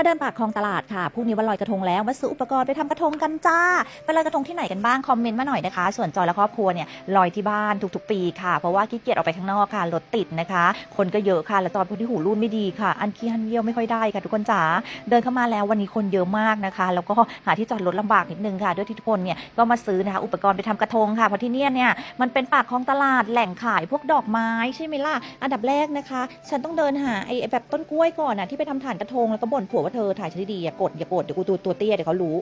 มาเดินปากคลองตลาดค่ะพรุ่งนี้วันลอยกระทงแล้วมาซื้ออุปกรณ์ไปทำกระทงกันจ้าไปลอยกระทงที่ไหนกันบ้างคอมเมนต์มาหน่อยนะคะ ส่วนจอยและครอบครัวเนี่ยลอยที่บ้านทุกๆ ปีค่ะ เพราะว่าขี้เกียจออกไปข้างนอกค่ะรถติดนะคะ คนก็เยอะค่ะ และจอยเป็นคนที่หูรุ่นไม่ดีค่ะ อันขี้หันเยี่ยวไม่ค่อยได้ค่ะทุกคนจ๋าเดินเข้ามาแล้ววันนี้คนเยอะมากนะคะ แล้วก็หาที่จอดรถลำบากนิดนึงค่ะด้วยที่ทุกคนเนี่ยก็มาซื้อนะคะอุปกรณ์ไปทำกระทงค่ะเพราะที่เนี่ยเนี่ยมันเป็นปากคลองตลาดแหล่งขายพวกดอกไม้ใช่ไหมล่ะอันดับแรกนะคะ ฉันต้องเดินหาไอ้แบบต้นกล้วยก่อนนะที่ไปทำฐานกระทงแล้วก็บ่นผัวว่าเธอถ่ายฉันดีๆอย่ากดอย่ากดเดี๋ยวกูตัวตัวเตี้ยเดี๋ยวเขารู้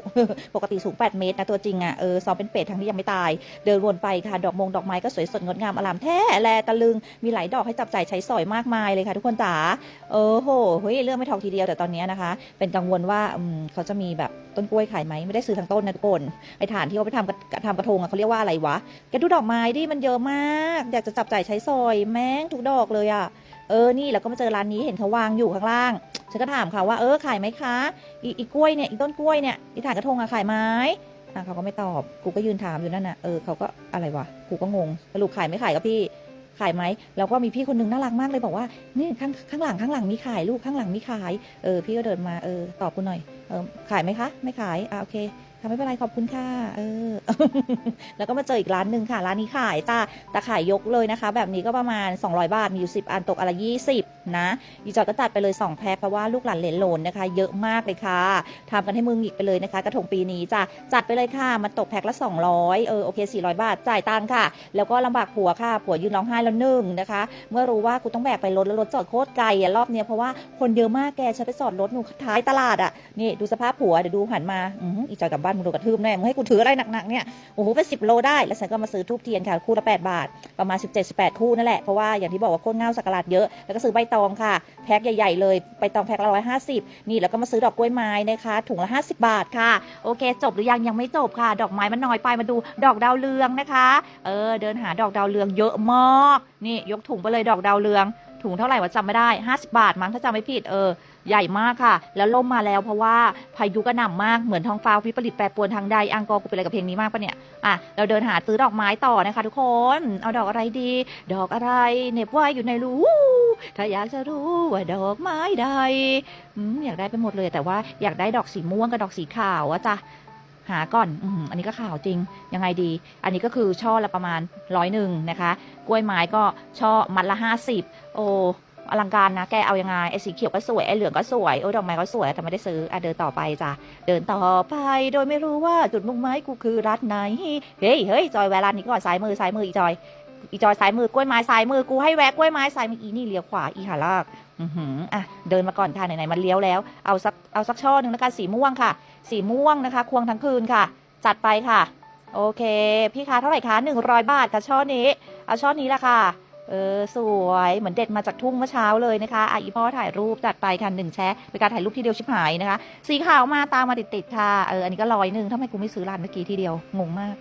ปกติสูง 8 เมตรนะตัวจริงอะเออซ้อมเป็นเป็ดทั้งที่ยังไม่ตาย เดินวนไปค่ะดอกมงดอกไม้ก็สวยสดงดงามอลามแท้แลตะลึงมีหลายดอกให้จับจ่ายใช้สอยมากมายเลยค่ะ ทุกคนจ๋าเออโหเฮ้ยเรื่องไม่ทองทีเดียวแต่ตอนนี้นะคะ เป็นกังวลว่าอืมเขาจะมีแบบต้นกล้วยขายไหมไม่ได้ซื้อทั้งต้นนะทุกคนไอ้ฐานที่เขาไปทำกระทำกระทงอะเขาเรียกว่าอะไรวะแกดูดอกไม้ดิมันเยอะมาก อยากจะจับจ่ายใช้สอยแม่งทุกดอกเลยอะ เออนี่แล้วก็มาเจอร้านนี้เห็นเขาวางอยู่ข้างล่าง ฉันก็ถามเขาว่าเออขายไหมคะอีอีกล้วยเนี่ยอีต้นกล้วยเนี่ยอีถานกระทงอะขายไหมอะเขาก็ไม่ตอบกูก็ยืนถามอยู่นั่นน่ะเออเขาก็อะไรวะกูก็งงสรุปขายไม่ขายกับพี่ขายไหมแล้วก็มีพี่คนนึงน่ารักมากเลยบอกว่านี่ข้างข้างหลังข้างหลังมีขายลูกข้างหลังมีขายเออพี่ก็เดินมาเออตอบกูหน่อยเออขายไหมคะ ไม่ขายอะโอเค ทำไม่เป็นไรขอบคุณค่ะ เออ แล้วก็มาเจออีกร้านหนึ่งค่ะ ร้านนี้ขายจ้าแต่ขายยกเลยนะคะ แบบนี้ก็ประมาณ 200 บาท มีอยู่ 10 อันตกอนละไร20 นะอีจอยก็จัดไปเลย 2 แพ็คเพราะว่าลูกหลานเหลนโหลนนะคะ เยอะมากเลยค่ะทำกันให้มือหงิกไปเลยนะคะ กระทงปีนี้จ้ะจัดไปเลยค่ะมันตกแพ็คละ 200 เออโอเค 400 บาท จ่ายตังค่ะ แล้วก็ลำบากผัวค่ะ ผัวยืนร้องไห้แล้วนึ่งนะคะ เมื่อรู้ว่ากูต้องแบกไปรถแล้วรถจอดโคตรไกลอะรอบเนี้ยเพราะว่าคนเยอะมากแกฉันไปจอดรถหนูท้ายตลาดอะนี่ดูสภาพผัวเดี๋ยวดูหันมาอืออีจอยกลับบ้านมึงโดนกระทืบแน่มึงให้กูถืออะไรหนักๆเนี่ยโอ้โหเป็นสิบโลได้ แล้วฉันก็มาซื้อทูบเทียนค่ะคู่ละ8บาท ประมาณ17-18คู่นั่นแหละ เพราะว่าอย่างที่บอกว่าโคตรเงาสักการะเยอะ แล้วก็ซื้อใบตองค่ะ แพ็คใหญ่ๆเลยใบตองแพ็คละร้อยห้าสิบนี่แล้วก็มาซื้อดอกกล้วยไม้นะคะถุงละ50บาทค่ะ โอเค จบหรือยังยังไม่จบค่ะ ดอกไม้มันน้อยไปมาดูดอกดาวเรืองนะคะ เออเดินหาดอกดาวเรืองเยอะมากนี่ยกถุงไปเลยดอกดาวเรือง ถุงเท่าไหร่วะจำไม่ได้ 50 บาทมั้งถ้าจำไม่ผิดเออใหญ่มากค่ะ แล้วล่มมาแล้วเพราะว่าพายุกระหน่ำมากเหมือนท้องฟ้าวิปริตแปรปรวนทางใดอังกอร์กูเป็นอะไรกับเพลงนี้มากปะเนี่ยอะเราเดินหาซื้อดอกไม้ต่อนะคะ ทุกคนเอาดอกอะไรดี ดอกอะไรเหน็บไว้อยู่ในรูถ้าอยากจะรู้ว่าดอกไม้ใดอืมอยากได้ไปหมดเลยแต่ว่าอยากได้ดอกสีม่วงกับดอกสีขาวอะจ้ะ หาก่อนอือันนี้ก็ข่าวจริง ยังไงดี อันนี้ก็คือช่อละประมาณร้อยหนึ่งนะคะ กล้วยไม้ก็ช่อมัดละห้าสิบโอ้อลังการนะ แกเอายังไง ไอ้สีเขียวก็สวย ไอ้เหลืองก็สวย โอ้ดอกไม้ก็สวย แต่ไม่ได้ซื้อ อะเดินต่อไปจ้ะ เดินต่อไป โดยไม่รู้ว่าจุดมุ่งหมายกูคือรัฐไหน เฮ้ยเฮ้ยจอยแวะร้านนี้ก่อนซ้ายมือซ้ายมืออีจอย อีจอยซ้ายมือกล้วยไม้ซ้ายมือ กูให้แวะกล้วยไม้ซ้ายมืออีนี่เลี้ยวขวา อีหาลาก อือหืออะเดินมาก่อนค่ะไหนๆมันเลี้ยวแล้ว เอาสัก เอาสักช่อหนึ่งนะคะสีม่วงค่ะ สีม่วงนะคะ ควงทั้งคืนค่ะ จัดไปค่ะ โอเค พี่คะเท่าไหร่คะหนึ่งร้อยบาทค่ะช่อนี้ เอาช่อนี้ละค่ะเออสวยเหมือนเด็ดมาจากทุ่งเมื่อเช้าเลยนะคะอะอีพ่อถ่ายรูปจัดไปค่ะหนึ่งแชะเป็นการถ่ายรูปที่เดียวชิบหายนะคะ สีขาวมาตามมาติดๆค่ะเอออันนี้ก็ร้อยหนึ่งทำไมกูไม่ซื้อร้านเมื่อกี้ทีเดียวงงมาก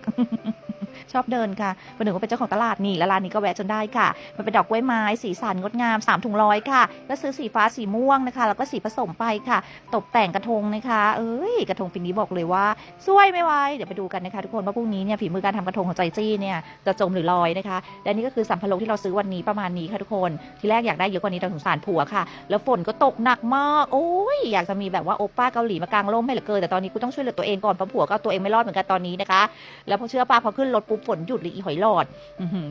ชอบเดินค่ะประหนึ่งว่าเป็นเจ้าของตลาดนี่แล้วร้านนี้ก็แวะจนได้ค่ะ มันเป็นดอกกล้วยไม้สีสันงดงาม 3 ถุงร้อยค่ะ ก็ซื้อสีฟ้าสีม่วงนะคะ แล้วก็สีผสมไปค่ะ ตกแต่งกระทงนะคะ เอ้ย กระทงปีนี้บอกเลยว่าสวยไม่ไหวเดี๋ยวไปดูกันนะคะ ทุกคนว่าพรุ่งนี้เนี่ยฝีมือการทำกระทงของจอยจี้เนี่ยจะจมหรือลอยนะคะและนี่ก็คือสัมภาระที่เราซื้อวันนี้ประมาณนี้ค่ะทุกคนทีแรกอยากได้เยอะกว่านี้แต่สงสารผัวค่ะ แล้วฝนก็ตกหนักมากโอ้ยอยากจะมีแบบว่าโอป้าเกาหลีมากางร่มให้เหลือเกินแต่ตอนนี้กูต้องช่วยเหลือตัวเองก่อนเพราะผัวก็ตัวเองไม่รอดเหมือนกันตอนนี้นะคะ แล้วพอเชื่อป้าพอขึ้นรถปุ๊บฝนหยุดหรือีหอยหลอด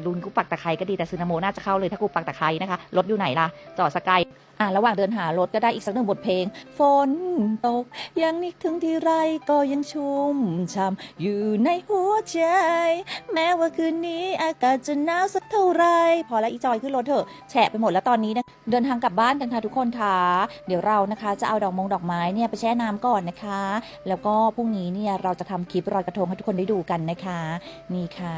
ลุนกูปักตะไคร้ก็ดีแต่ซึนาโมน่าจะเข้าเลยถ้ากูปักตะไคร้นะคะรถอยู่ไหนล่ะจอดสกาย อะระหว่างเดินหารถก็ได้อีกสักหนึ่งบทเพลง ฝนตก ยังนึกถึงที่ไรก็ยังชุ่มช่ำอยู่ในหัวใจ แม้ว่าคืนนี้อากาศจะหนาวสักเท่าไร พอแล้วอีจอยขึ้นรถเถอะแฉะไปหมดแล้วตอนนี้นะเดินทางกลับบ้านกันค่ะทุกคนค่ะเดี๋ยวเรานะคะ จะเอาดอกมงดอกไม้เนี่ยไปแช่น้ำก่อนนะคะ แล้วก็พรุ่งนี้เนี่ยเราจะทำคลิปรอยกระทงให้ทุกคนได้ดูกันนะคะนี่ค่ะ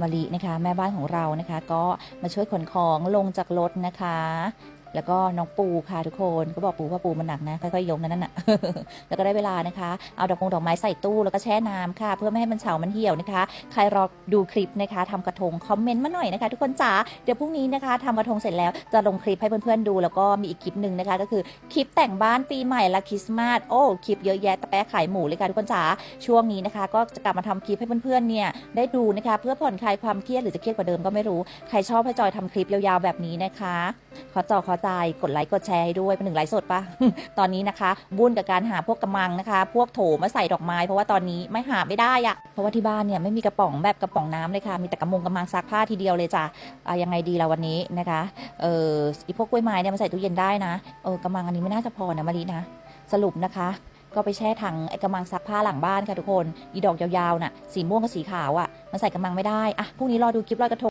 มะลินะคะ แม่บ้านของเรานะคะ ก็มาช่วยขนของลงจากรถนะคะ แล้วก็น้องปูค่ะทุกคนก็บอกปูว่าปูมันหนักนะค่อยๆยกนั่นน่ะแล้วก็ได้เวลานะคะ เอาดอกมงดอกไม้ใส่ตู้แล้วก็แช่น้ำค่ะ เพื่อไม่ให้มันเฉามันเหี่ยวนะคะ ใครรอดูคลิปนะคะทำกระทงคอมเมนต์มาหน่อยนะคะ ทุกคนจ๋าเดี๋ยวพรุ่งนี้นะคะทำกระทงเสร็จแล้วจะลงคลิปให้เพื่อนๆดู แล้วก็มีอีกคลิปหนึ่งนะคะ ก็คือคลิปแต่งบ้านปีใหม่และคริสต์มาสโอ้คลิปเยอะแยะตะแปะขายหมูเลยค่ะทุกคนจ๋าช่วงนี้นะคะ ก็จะกลับมาทำคลิปให้เพื่อนๆเนี่ยได้ดูนะคะ เพื่อผ่อนคลายความเครียดหรือจะเครียดกว่าเดิมก็ไม่รู้ใครชอบให้จอยทำคลิปยาวๆแบบนี้นะคะ ขอต่อขอใจ กดไลค์กดแชร์ให้ด้วยเป็นหนึ่งไลฟ์สดปะตอนนี้นะคะบุ่นกับการหาพวกกระมังนะคะ พวกโถมาใส่ดอกไม้ เพราะว่าตอนนี้ไม่หาไม่ได้อะเพราะว่าที่บ้านเนี่ยไม่มีกระป๋องแบบกระป๋องน้ำเลยค่ะมีแต่กระมงกระมังซักผ้าทีเดียวเลยจ้ะยังไงดีละวันนี้นะคะเอออีพวกกล้วยไม้เนี่ยมาใส่ตู้เย็นได้นะเออกระมังอันนี้ไม่น่าจะพอนะมารีนะ สรุปนะคะก็ไปแช่ถังไอ้กระมังซักผ้าหลังบ้านค่ะทุกคน อีดอกยาวๆ น่ะ สีม่วงกับสีขาวอะ มันใส่กระมังไม่ได้ อะ พรุ่งนี้รอดูคลิปลอยกระทง